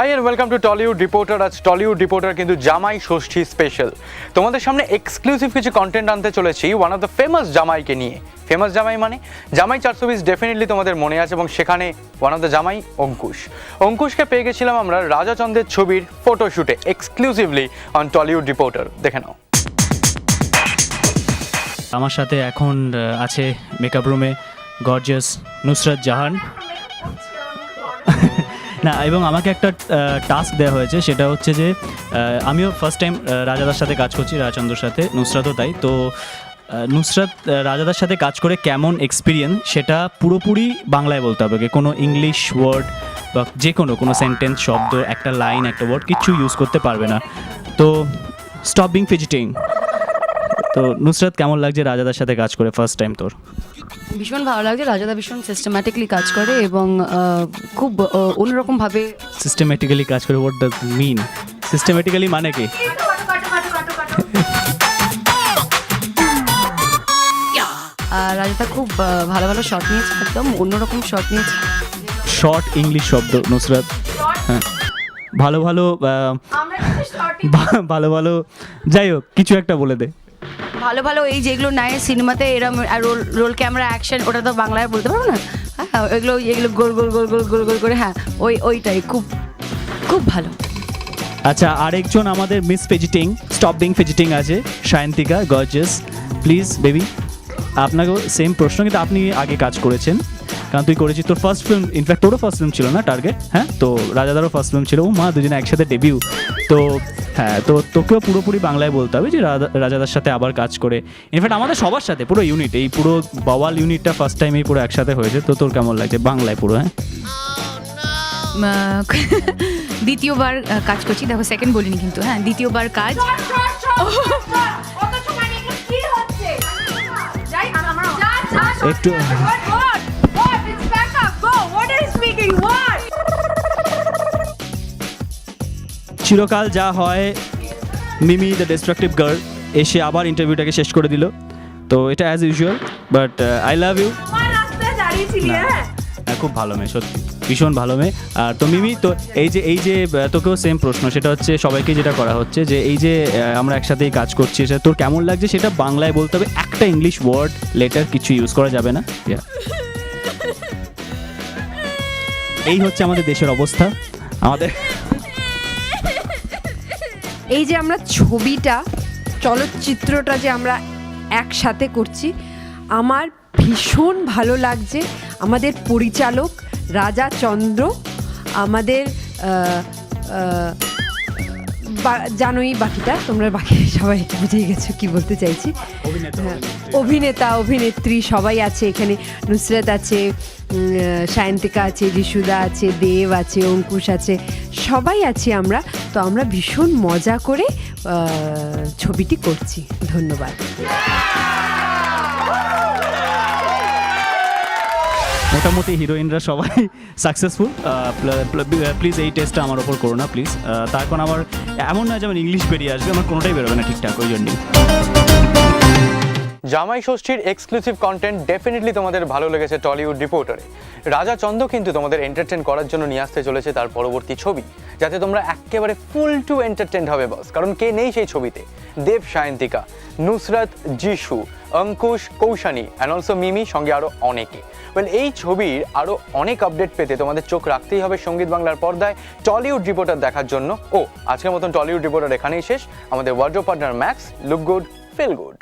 Hi and welcome to Tollywood reporter আজ Tollywood reporter কিন্তু জামাই ষষ্ঠী special তোমাদের সামনে এক্সক্লুসিভ কিছু কন্টেন্ট আনতে চলেছি ওয়ান অফ দ্য ফেমাস জামাইকে নিয়ে। ফেমাস জামাই মানে? জামাই চারশো বিশ ডেফিনেটলি তোমাদের মনে আছে এবং সেখানে ওয়ান অফ দ্য জামাই অঙ্কুশ। অঙ্কুশকে পেয়ে গেছিলাম আমরা রাজাচন্দ্রের ছবির ফটোশুটে এক্সক্লুসিভলি অন টলিউড রিপোর্টার দেখে নাও। আমার সাথে এখন আছে মেকআপ রুমে গর্জিয়াস নুসরাত জাহান। না, এবং আমাকে একটা টাস্ক দেওয়া হয়েছে, সেটা হচ্ছে যে আমিও ফার্স্ট টাইম রাজাদার সাথে কাজ করছি, রাজচন্দ্রর সাথে, নুসরাতও তাই, তো নুসরাত রাজাদার সাথে কাজ করে কেমন এক্সপিরিয়েন্স সেটা পুরোপুরি বাংলায় বলতে হবে কোনো ইংলিশ ওয়ার্ড বা যে কোনো কোনো সেন্টেন্স শব্দ, একটা লাইন একটা ওয়ার্ড কিছু ইউজ করতে পারবে না। তো স্টপ বিং ফিজিটিং তো নুসরাত কেমন লাগছে রাজাদার সাথে কাজ করে ফার্স্ট টাইম তোর? ভীষণ ভালো লাগছে রাজাদা ভীষণ সিস্টেম্যাটিকলি কাজ করে এবং খুব অন্যরকমভাবে সিস্টেমেটিক্যালি কাজ করে হোয়াট ডাজ মিন সিস্টেমেটিক্যালি মানে কি? আর রাজাদা খুব ভালো ভালো শট নিয়েছে একদম অন্যরকম শট নিয়েছে। শর্ট ইংলিশ শব্দ নুসরাত। হ্যাঁ। ভালো ভালো ভালো ভালো যাই হোক কিছু একটা বলে দে। ভালো ভালো এই যেগুলো নাই সিনেমাতে এরম রোল রোল ক্যামেরা অ্যাকশন, ওটা তো বাংলায় বলতে পারব না? হ্যাঁ এগুলো এগুলো গোল গোল গোল গোল গোল গোল করে হ্যাঁ ওই, ওইটাই খুব খুব ভালো। আচ্ছা আরেকজন আমাদের miss fidgeting stop being fidgeting আছে, সায়ন্তিকা গর্জেস প্লিজ বেবি আপনাকেও সেম প্রশ্ন, কিন্তু আপনি আগে কাজ করেছেন। কারণ তুই করেছিস তোর ফার্স্ট ফিল্ম ইনফ্যাক্ট তোরও ফার্স্ট ফিল্ম ছিল না টার্গেট হ্যাঁ তো রাজাদারও ফার্স্ট ফিল্ম ছিল ও মা দুজনে একসাথে ডেবিউ তো হ্যাঁ তো তোকেও পুরোপুরি বাংলায় বলতে হবে যে রাজা- রাজাদার সাথে আবার কাজ করে ইনফ্যাক্ট আমাদের সবার সাথে পুরো ইউনিট এই পুরো বাওয়াল ইউনিটটা ফার্স্ট টাইমেই পুরো একসাথে হয়েছে তো তোর কেমন লাগছে বাংলায় পুরো হ্যাঁ দ্বিতীয়বার কাজ করছি দেখো সেকেন্ড বলিনি কিন্তু হ্যাঁ দ্বিতীয়বার কাজ একটু চিরকাল যা হয় মিমি দ্য ডিস্ট্রাকটিভ গার্ল এসে আবার ইন্টারভিউটাকে শেষ করে দিল। তো এটা as usual but I love you খুব ভালো মেয়ে সত্যি ভীষণ ভালো মেয়ে। আর তো মিমি তো এই যে এই যে তোকেও সেম প্রশ্ন সেটা হচ্ছে সবাইকে যেটা করা হচ্ছে যে এই যে আমরা একসাথেই কাজ করছি সেটা তোর কেমন লাগছে সেটা বাংলায় বলতে হবে একটা ইংলিশ ওয়ার্ড লেটার কিছু ইউজ করা যাবে না? এই হচ্ছে আমাদের দেশের অবস্থা আমাদের এই যে আমরা ছবিটা চলচ্চিত্রটা যে আমরা একসাথে করছি আমার ভীষণ ভালো লাগছে। আমাদের পরিচালক রাজা চন্দ্র আমাদের জানোই বাকিটা তোমরা বাকি সবাই বুঝে গেছো কি বলতে চাইছি। হ্যাঁ, অভিনেতা অভিনেত্রী সবাই আছে এখানে নুসরাত আছে সায়ন্তিকা আছে যিশুদা আছে, দেব আছে, অঙ্কুশ আছে, সবাই আছি আমরা। তো আমরা ভীষণ মজা করে ছবিটি করছি। ধন্যবাদ। মোটামুটি হিরোইনরা সবাই সাকসেসফুল প্লিজ এই টেস্টটা আমার ওপর করো না প্লিজ তার আমার, এমন নয় যে আমার ইংলিশ বেরিয়ে আসবে, আমার কোনোটাই বেরোবে না ঠিকঠাক, ওই জন্যই। জামাই ষষ্ঠীর এক্সক্লুসিভ কন্টেন্ট ডেফিনেটলি তোমাদের ভালো লেগেছে টলিউড রিপোর্টারে রাজা চন্দ কিন্তু তোমাদের এন্টারটেন করার জন্য নিয়ে আসতে চলেছে তার পরবর্তী ছবি, যাতে তোমরা একেবারে ফুল টু এন্টারটেন হবে বস কারণ কে নেই সেই ছবিতে? দেব সায়ন্তিকা, নুসরাত যিশু অঙ্কুশ, কৌশানী অ্যান্ড অলসো মিমি, সঙ্গে আরও অনেকে। ওয়েল এই ছবির আরও অনেক আপডেট পেতে তোমাদের চোখ রাখতেই হবে সংগীত বাংলার পর্দায় টলিউড রিপোর্টার দেখার জন্য। ও, আজকের মতন টলিউড রিপোর্টার এখানেই শেষ। আমাদের wardrobe partner Max look good feel good